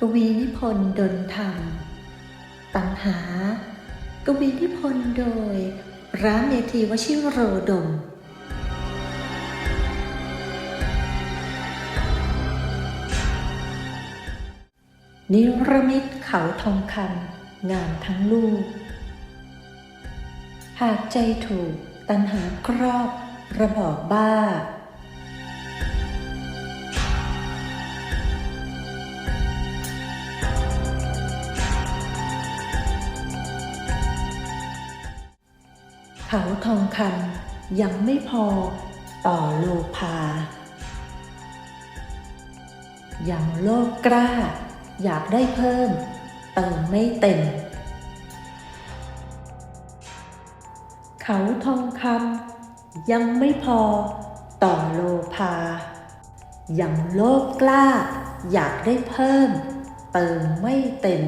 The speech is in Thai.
กวีนิพนธ์ดนธรรม ตัณหา กวีนิพนธ์โดยพระเมธีวชิโรดม นิรมิตเขาทองคำงามทั้งลูก หากใจถูกตัณหาครอบระบอบบ้า เขาทองคำยังไม่พอต่อโลภายังโลภกล้า อยากได้เพิ่ม เติมไม่เต็ม เขาทองคำยังไม่พอต่อโลภายังโลภกล้า อยากได้เพิ่ม เติมไม่เต็ม